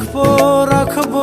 রাখব রাখব।